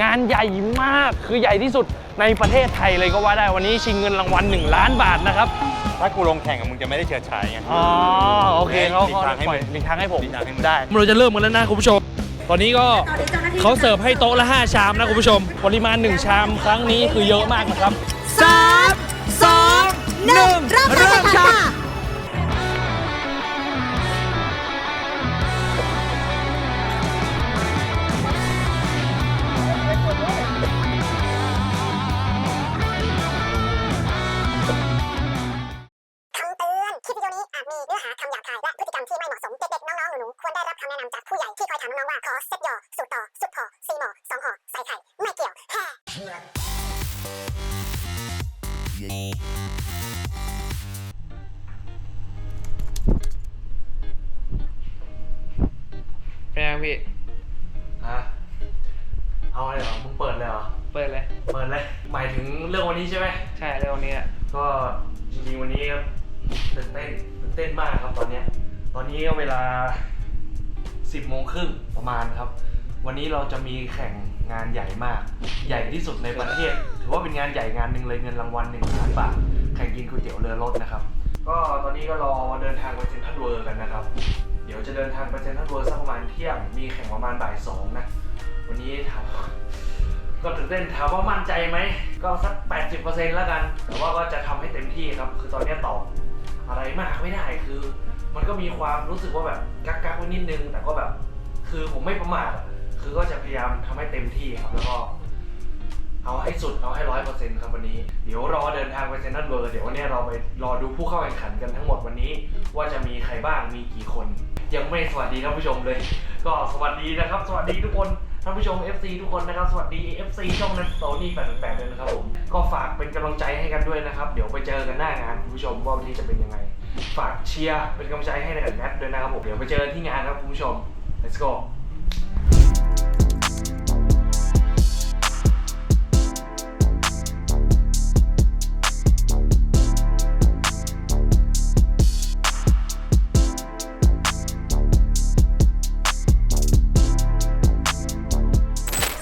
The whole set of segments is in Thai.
งานใหญ่มากคือใหญ่ที่สุดในประเทศไทยเลยก็ว่าได้วันนี้ชิงเงินรางวัล1ล้านบาทนะครับ ถ้ากูลงแข่งกับมึงจะไม่ได้เฉิดฉายไง อ๋อโอเคเขาหลีกเขาทางให้ปล่อยมึงหลีกทางให้ผมหลีกทางให้มึง ได้ เราจะเริ่มกันแล้วนะคุณผู้ชม ตอนนี้ก็เขาเสิร์ฟให้โต๊ะละ 5 ชามนะคุณผู้ชม ปริมาณ 1 ชามครั้งนี้คือเยอะมากนะครับ สามสองหนึ่งเริ่มการแข่งขันค่ะ ก็จริงๆวันนี้ครับตื่นเต้นตื่นเต้นมากครับตอนเนี้ยตอนนี้ก็เวลา 10โมงครึ่งประมาณครับ วันนี้เราจะมีแข่งงานใหญ่มาก ใหญ่ที่สุดในประเทศ ถือว่าเป็นงานใหญ่งานหนึ่งเลยเงินรางวัลหนึ่งล้านบาทแข่งกินก๋วยเตี๋ยวเรือรถนะครับ ก็ตอนนี้ก็รอเดินทางไปเซ็นทรัลเวิร์กันนะครับ เดี๋ยวจะเดินทางไปเซ็นทรัลเวิร์สักประมาณเที่ยงมีแข่งประมาณบ่ายสองนะวันนี้ถาม ก็ตื่นเต้นถามว่ามั่นใจไหม ก็สัก 80%แล้วกัน แต่ว่าก็จะทำให้เต็มที่ครับ คือตอนนี้ตอบอะไรมากไม่ได้คือ มันก็มีความรู้สึกว่าแบบกักกักไว้นิดนึง แต่ก็แบบ คือผมไม่ประมาทคือก็จะพยายามทำให้เต็มที่ครับแล้วก็เอาให้สุดเอาให้ร้อยเปอร์เซ็นต์ครับวันนี้ เดี๋ยวรอเดินทางไปเซนทรัลเวิร์เดี๋ยววันนี้เราไปรอดูผู้เข้าแข่งขันกันทั้งหมดวันนี้ ว่าจะมีใครบ้างมีกี่คน ยังไม่สวัสดีท่านผู้ชมเลย ก็สวัสดีนะครับ สวัสดีทุกคน ท่านผู้ชม FC ทุกคนนะครับ สวัสดี FC ช่องนันโตนี่88เลยนะครับผม ก็ฝากเป็นกำลังใจให้กันด้วยนะครับ เดี๋ยวไปเจอกันหน้างานคุณผู้ชมว่าวันนี้จะเป็นยังไง ฝากเชียร์เป็นกำลังใจให้กับแมทด้วยนะครับผม เดี๋ยวไปเจอกันที่งานครับคุณผู้ชม let's go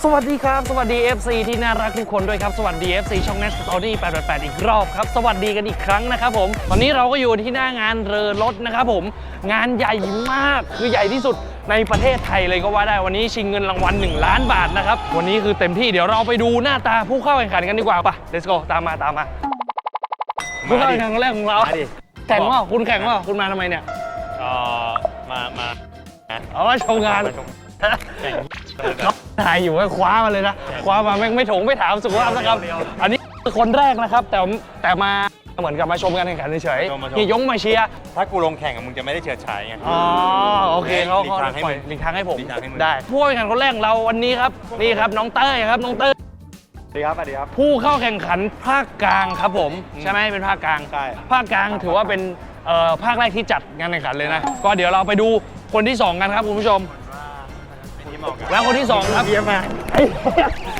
สวัสดีครับ สวัสดี FC ที่น่ารักทุกคนด้วยครับ สวัสดี FC ช่อง Net Story 888 อีกรอบครับ สวัสดีกันอีกครั้งนะครับผมตอนนี้เราก็อยู่ที่หน้างานเรือรถนะครับผม งานใหญ่มาก คือใหญ่ที่สุดในประเทศไทยเลยก็ว่าได้ วันนี้ชิงเงินรางวัล 1 ล้านบาทนะครับ วันนี้คือเต็มที่ เดี๋ยวเราไปดูหน้าตาผู้เข้าแข่งขันกันดีกว่าป่ะ let's go ตามมาตามมา ผู้เข้าแข่งขันคนแรกของเรา มาดิแข่งว่าคุณแข่งว่าคุณมาทำไมเนี่ย เอ่อมา มา เอามาชมงาน มาชมแข่งเขา ถ่ายอยู่ให้คว้ามาเลยนะ คว้ามาแม่ไม่ถงไม่ถามสุขภาพนะครับ อันนี้คือคนแรกนะครับ แต่แต่มาเหมือนกับมาชมการแข่งขันเฉยชมมาชม ๆนี่ยงมาเชียร์ ถ้ากูลงแข่งกับมึงจะไม่ได้เฉิดฉายไง อ๋อโอเคเขาหลีกทางให้ปล่อยมึงหลีกทางให้ผมหลีกทางให้มึง ได้ผู้แข่งขันคนแรกของเราวันนี้ครับนี่ครับน้องเต้ยครับน้องเต้ยสวัสดีครับสวัสดีครับ ผู้เข้าแข่งขันภาคกลางครับผมใช่ไหมเป็นภาคกลางใช่ ภาคกลางถือว่าเป็นเอ่อภาคแรกที่จัดงานแข่งขันเลยนะก็เดี๋ยวเราไปดูคนที่สองกันครับคุณผู้ชม แล้วคนที่สองครับเยี่ยมมากเอ้ย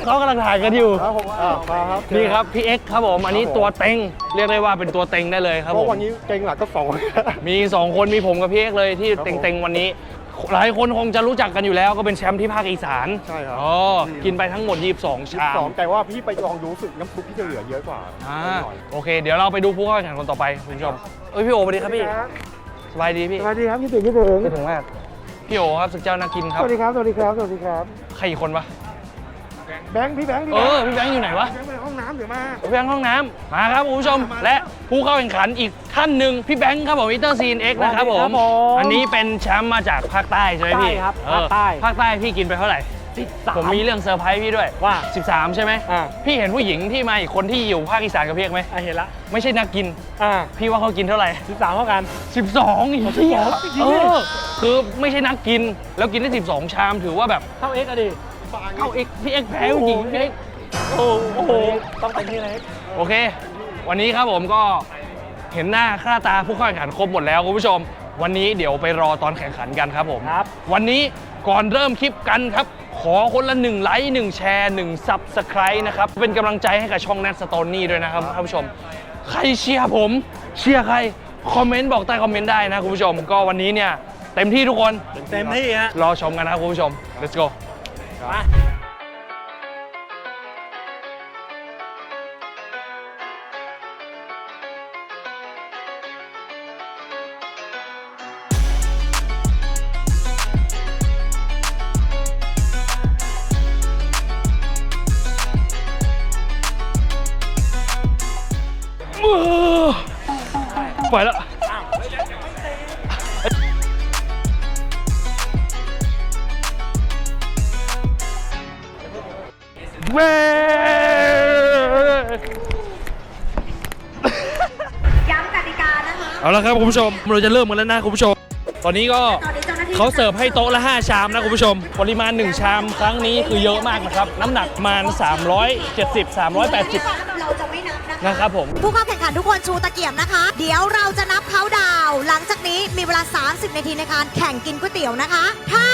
เขากำลังถ่ายกันอยู่ครับผมอ่าครับนี่ครับพี่เอ็กซ์ครับผมอันนี้ครับผมตัวเต็งเรียกได้ว่าเป็นตัวเต็งได้เลยครับเพผราะมวันนี้เก่งหลักก็สองมี2คนมีผมกับพี่เอ็กซ์เลยที่ครับผมเต็งๆวันนี้หลายคนคงจะรู้จักกันอยู่แล้วก็เป็นแชมป์ที่ภาคอีสานใช่ครับอ๋อกินไปทั้งหมด 22 ชามสองแต่ว่าพี่ไปลองดูสึกน้ำซุปพี่จะเหลือเยอะกว่าอ่าหน่อยโอเค เดี๋ยวเราไปดูผู้เข้าแข่งขันคนต่อไปคุณผู้ชมเอ้ยพี่โอสวัสดีครับพี่สบายดีพี่สวัสดีครับพี่ถึงพี่ถึงไม่ถึงมาก พี่โอครับศึกเจ้านักกินคสรับวัสดีครับ สวัสดีครับ สวัสดีครับ ใครอีกคนวะแบงค์พี่แบงค์พี่เอแบงอค์พี่แบงค์อยู่ไหนวะแบงค์ไปห้องน้ำเดี๋ยวมา พี่แบงค์ห้องน้ำมาครับคุณผู้ชม และผู้เข้าแข่งขันอีกท่านหนึ่งพี่แบงค์ครับผมอิตเตอร์ซีนเอ็กนะครับผมอันนี้เป็นแชมป์มาจากภาคใต้ใช่ไหมพี่ใช่ครับเออภาคใต้ภาคใต้พี่กินไปเท่าไหร่ ผมมีเรื่องเซอร์ไพรส์พี่ด้วยว่า 13 ใช่ไหมอ่า พี่เห็นผู้หญิงที่มาอีกคนที่อยู่ภาคอีสานกับพี่เอกไหม อะเห็นละ ไม่ใช่นักกิน อ่าพี่ว่าเขากินเท่าไหร่ สิบสามเท่ากัน 12อีกที่12จริงเอดิ อคือไม่ใช่นักกิน แล้วกินได้ 12 ชามถือว่าแบบเท่าเอ็กซ์อะดิ เข้าเอกพี่เอกแพ้ผู้หญิงพี่เอกโอ้โหต้องเป็นที่ไหนโอเค วันนี้ครับผมก็เห็นหน้าค่าตาผู้เข้าแข่งขันครบหมดแล้วคุณผู้ชม วันนี้เดี๋ยวไปรอตอนแข่งขันกันครับผม ครับ วันนี้ก่อนเริ่มคลิปกันครับ ขอคนละ1ไลค์1แชร์1 Subscribe นะครับ เป็นกำลังใจให้กับช่อง Nat Stony ด้วยนะครับท่านผู้ชม ใครเชียร์ผม เชียร์ใคร คอมเมนต์บอกใต้คอมเมนต์ได้นะคุณผู้ชม ก็วันนี้เนี่ย เต็มที่ทุกคน เต็มที่ฮะ รอชมกันนะครับคุณผู้ชม let's go มา เว้ย้ำกติกานะคะ เอาละครับคุณผู้ชม เราจะเริ่มกันแล้วนะคุณผู้ชม ตอนนี้ก็ตอนนี้เจ้าหน้าที่เขาเสิร์ฟให้โต๊ะละ 5 ชามนะคุณผู้ชม ปริมาณ 1 ชามครั้งนี้คือเยอะมากนะครับ น้ำหนักประมาณ370 380 เราจะไม่นับนะคะ นะครับผม ผู้เข้าแข่งขันทุกคนชูตะเกียบนะคะ เดี๋ยวเราจะนับเขาดาวน์หลังจากนี้มีเวลา 30 นาทีในการแข่งกินก๋วยเตี๋ยวนะคะ ถ้า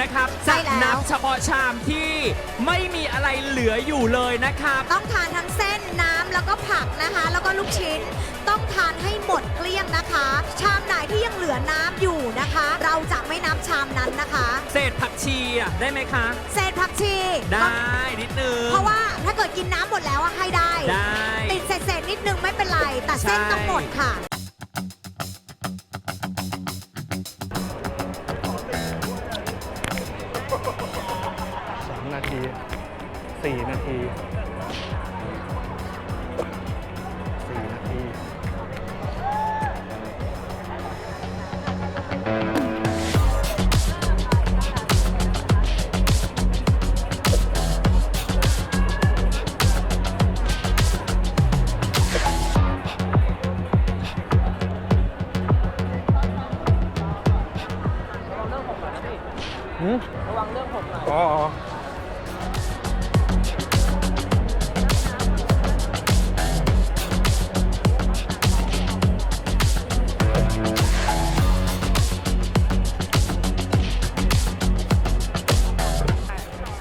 นึ่งนะครับใช่แล้วนับเฉพาะชามที่ไม่มีอะไรเหลืออยู่เลยนะครับ ต้องทานทั้งเส้นน้ำแล้วก็ผักนะคะ แล้วก็ลูกชิ้น ต้องทานให้หมดเกลี้ยงนะคะ ชามไหนที่ยังเหลือน้ำอยู่นะคะ เราจะไม่นับชามนั้นนะคะ เศษผักชีอะได้ไหมคะ เศษผักชีได้นิดนึง เพราะว่าถ้าเกิดกินน้ำหมดแล้วอะให้ได้ ได้ ติดเศษๆนิดนึงไม่เป็นไร แต่เส้นใช่ต้องหมดค่ะ ที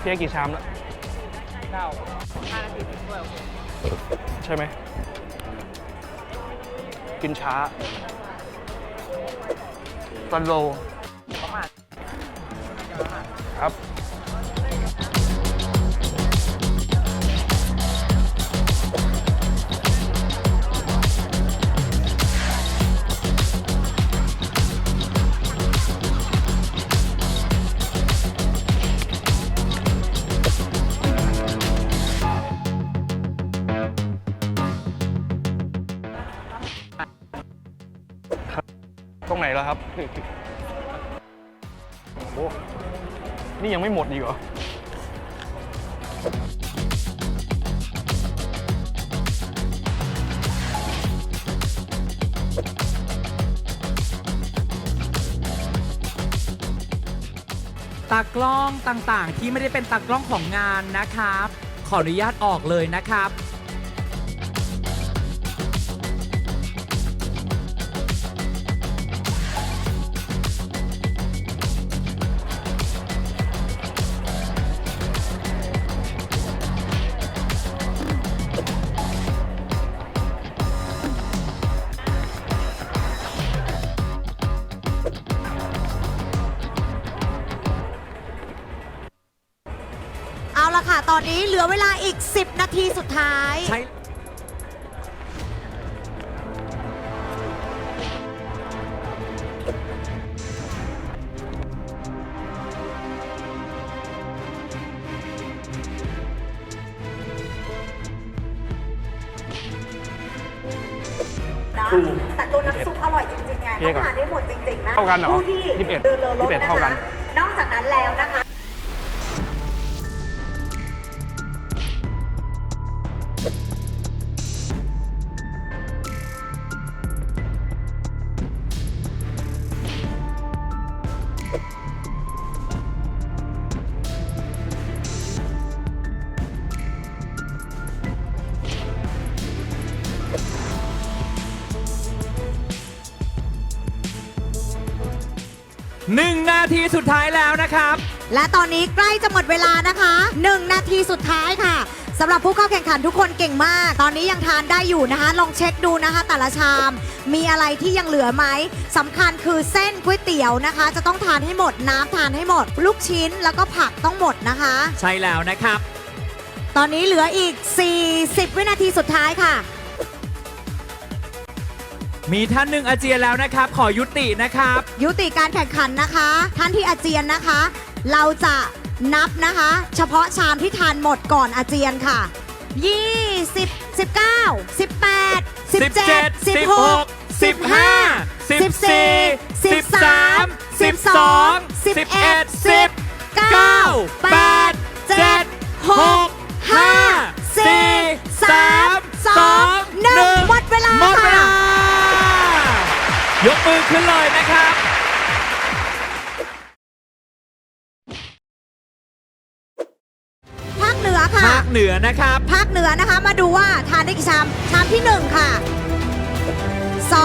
เพียกี่ชามแล้วเก้าห้านาทีด้วยโอเคใช่ไหม กินช้าสโลประมาณครับ ตรงไหนแล้วครับ โอ้โหนี่ยังไม่หมดอีกเหรอตากล้องต่างๆ ที่ไม่ได้เป็นตากล้องของงานนะครับ ขออนุญาตออกเลยนะครับ อนนี้เหลือเวลาอีก 10 นาทีสุดท้าย ใช่แต่ตัวน้ำซุปอร่อยจริงๆไงต้องทานได้หมดจริงๆนะเท่ากันเหรอที่21เดินเลอรถเท่ากันะคะ นึ่งนาทีสุดท้ายแล้วนะครับ และตอนนี้ใกล้จะหมดเวลานะคะ 1 นาทีสุดท้ายค่ะสำหรับผู้เข้าแข่งขันทุกคนเก่งมาก ตอนนี้ยังทานได้อยู่นะคะ ลองเช็คดูนะคะ แต่ละชาม มีอะไรที่ยังเหลือไหมสำคัญคือเส้นก๋วยเตี๋ยวนะคะ จะต้องทานให้หมดน้ำทานให้หมด ลูกชิ้นแล้วก็ผักต้องหมดนะคะ ใช่แล้วนะครับ ตอนนี้เหลืออีก 40 วินาทีสุดท้ายค่ะ มีท่านหนึ่งอาเจียนแล้วนะครับ ขอยุตินะครับ ยุติการแข่งขันนะคะ ท่านที่อาเจียนนะคะ เราจะนับนะคะ เฉพาะชามที่ทานหมดก่อนอาเจียนค่ะ 20 19 18 17 16 15 14 13 12 11 10 9 8 7 6 อขึ้นเลยนะครับภาคเหนือค่ะ ภาคเหนือนะครับ ภาคเหนือนะคะ มาดูว่าทานได้กี่ชาม ชามที่1ค่ะ2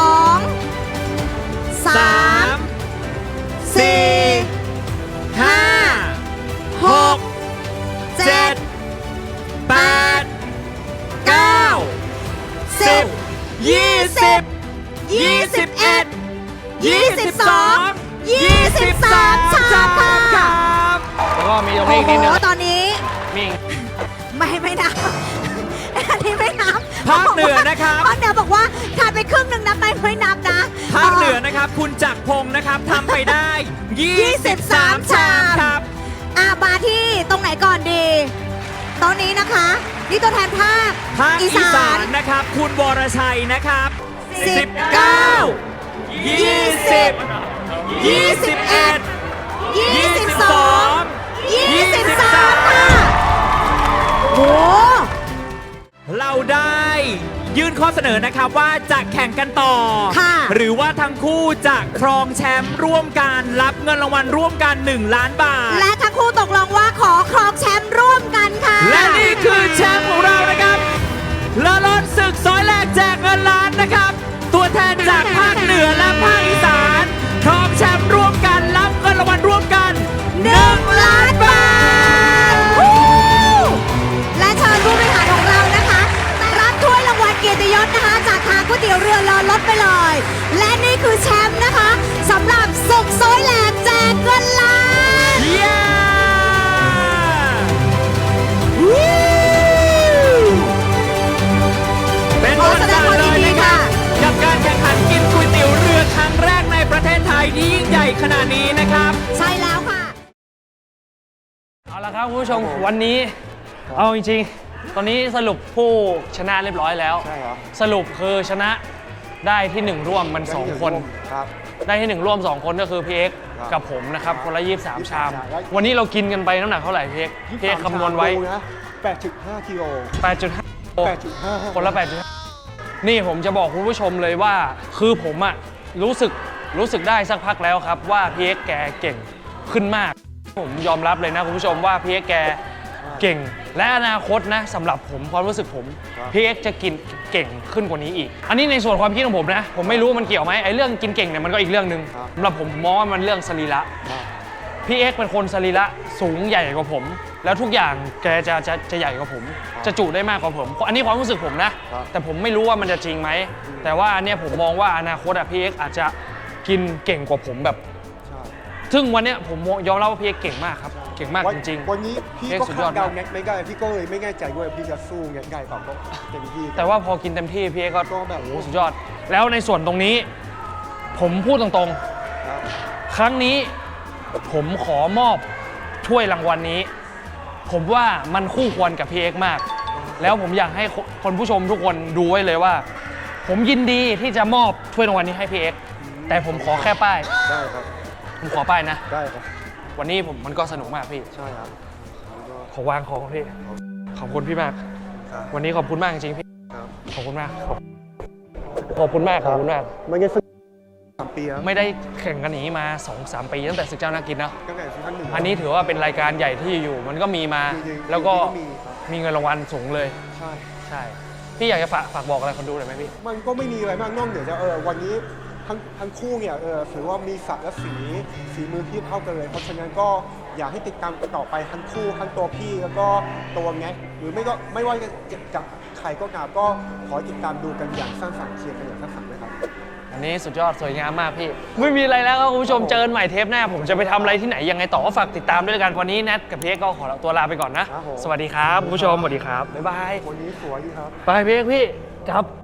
3 4ห้า5หก6เจ็ด7แปดเก้าสิบ10ยี่สิบยี่สิบ เอ็ดยี่สิบสองยี่สิบสามชามครับแล้วก็มีตรงโอ้นี้อีกโหนิดนึงตอนนี้มีไม่ไม่นับอันนี้ไม่นับภาคเหนือนะครับ ภาคเหนือบอกว่าทานไปครึ่งหนึ่งนับไปไม่นับนะภาคเหนือนะครับ คุณจักรพงศ์นะครับทำไปได้ 23 ชามครับ อ่ามาที่ตรงไหนก่อนดี ตอนนี้นะคะ นี่ตัวแทนภาคภาคอีสานนะครับ คุณวรชัยนะครับสิบ19 โอ้เราได้ยื่นข้อเสนอนะครับว่าจะแข่งกันต่อ ค่ะ หรือว่าทั้งคู่จะครองแชมป์ร่วมกันรับเงินรางวัลร่วมกัน 1 ล้านบาท และทั้งคู่ตกลงว่าขอครองแชมป์ร่วมกันค่ะ และนี่คือแชมป์ของเรานะครับเลอลอนศึกซอยแร สุกซอยแหลกแจกเงินล้าน เย้เป็นประวัติศาสตร์เลยนะครับกับการแข่งขันกินก๋วยเตี๋ยวเรือครั้งแรกในประเทศไทยที่ยิ่งใหญ่ขนาดนี้นะครับ ใช่แล้วค่ะ เอาละครับคุณผู้ชมวันนี้ เอาจริงๆ ตอนนี้สรุปผู้ชนะเรียบร้อยแล้ว ใช่เหรอสรุปคือชนะได้ที่หนึ่งร่วมมันสองคน ครับ ได้ที่หนึ่งร่วม 2 คนก็คือพี่เอ็กซ์ครับกับผมนะครับคนละ23 ชามชามวันนี้เรากินกันไปน้ำหนักเท่าไหร่พี่เอ็กซ์พี่เอ็กซ์คำนวณไว้ ดูนะ8.5กิโล 8.5โล8.5 คนละ 8.5 นี่ผมจะบอกคุณผู้ชมเลยว่า คือผมอะรู้สึกรู้สึกได้สักพักแล้วครับ ว่าพี่เอ็กซ์แกเก่งขึ้นมาก ผมยอมรับเลยนะคุณผู้ชมว่าพี่เอ็กซ์แก เก่ง และอนาคตนะสำหรับผมความรู้สึกผมพี่เอ็กซ์จะกินเก่งขึ้นกว่านี้อีก อันนี้ในส่วนความคิดของผมนะ ผมไม่รู้ว่ามันเกี่ยวไหมไอ้เรื่องกินเก่งเนี่ยมันก็อีกเรื่องหนึ่งสำหรับผมมองว่ามันเรื่องสรีระพี่เอ็กซ์เป็นคนสรีระสูงใหญ่กว่าผม แล้วทุกอย่างแกจะจะจะใหญ่กว่าผม จะจุได้มากกว่าผม อันนี้ความรู้สึกผมนะครับแต่ผมไม่รู้ว่ามันจะจริงไหม แต่ว่าอันเนี้ยผมมองว่าอนาคตอะพี่เอ็กซ์อาจจะกินเก่งกว่าผมแบบใช่ซึ่งวันเนี้ยผมยอมรับว่าพี่เอ็กซ์เก่งมากครับ เก่งมากวันจริง วันนี้พี่เอ็กซ์ก็สุดยคาอดดเดามากไม่ได้พี่ก็เลยไม่แน่ใจว่าพี่จะสู้ไงไงเปล่าก็เต็มที่ๆ แต่ว่าพอกินเต็มที่พี่เอ็กซ์ก็ก็แบบโอ้โหสุดยอด แล้วในส่วนตรงนี้ ผมพูดตรงครับๆ ครั้งนี้ผมขอมอบถ้วยรางวัลนี้ ผมว่ามันคู่ควรกับพี่เอ็กซ์มาก แล้วผมอยากให้คนผู้ชมทุกคนดูไว้เลยว่า ผมยินดีที่จะมอบถ้วยรางวัลนี้ให้พี่เอ็กซ์แต่ผมขอแค่ป้าย ได้ครับผมขอป้ายนะ ได้ครับ วันนี้ผมมันก็สนุกมากพี่ ใช่ครับแล้วก็ขอวางของพี่ ขอบคุณพี่มากครับวันนี้ขอบคุณมากจริงๆพี่ครับขอบคุณมากขอบขอบคุณมาก ขอบคุณมากไม่งั้นสักสามปีครับไม่ได้แข่งกันอย่างนี้มา2-3ปีตั้งแต่ศึกเจ้านากินนะตั้งแต่ซีซั่นหนึ่งอันนี้ถือว่าเป็นรายการใหญ่ที่อยู่ มันก็มีมาจริงๆแล้วก็จริงๆมีครับมีเงินรางวัลสูงเลย ใช่ใช่พี่อยากจะฝากฝากบอกอะไรคนดูหน่อยไหมพี่ มันก็ไม่มีอะไรมากนอกเหนือจากเออวันนี้ ทั้งทั้งคู่เนี่ยเออถือว่ามีศักดิ์และสีฝีมือที่เท่ากันเลย เพราะฉะนั้นก็อยากให้ติดตามกันต่อไปทั้งคู่ทั้งตัวพี่แล้วก็ตัวแงกหรือไม่ก็ไม่ว่าจะจากใครก็ตามก็ขอติดตามดูกันอย่างสร้างสรรค์เชียร์กันอย่างสร้างสรรค์ด้วยครับ อันนี้สุดยอดสวยงามมากพี่ ไม่มีอะไรแล้วครับคุณผู้ชมเจอกันใหม่เทปหน้า ผมจะไปทำอะไรที่ไหนยังไงต่อก็ฝากติดตามด้วยกันวันนี้แนทกับพี่เอกก็ขอตัวลาไปก่อนนะ ครับผม สวัสดีครับคุณผู้ชมสวัสดีครับบ๊ายบายวันนี้สวยดีครับ ไปพี่เอกพี่ครับ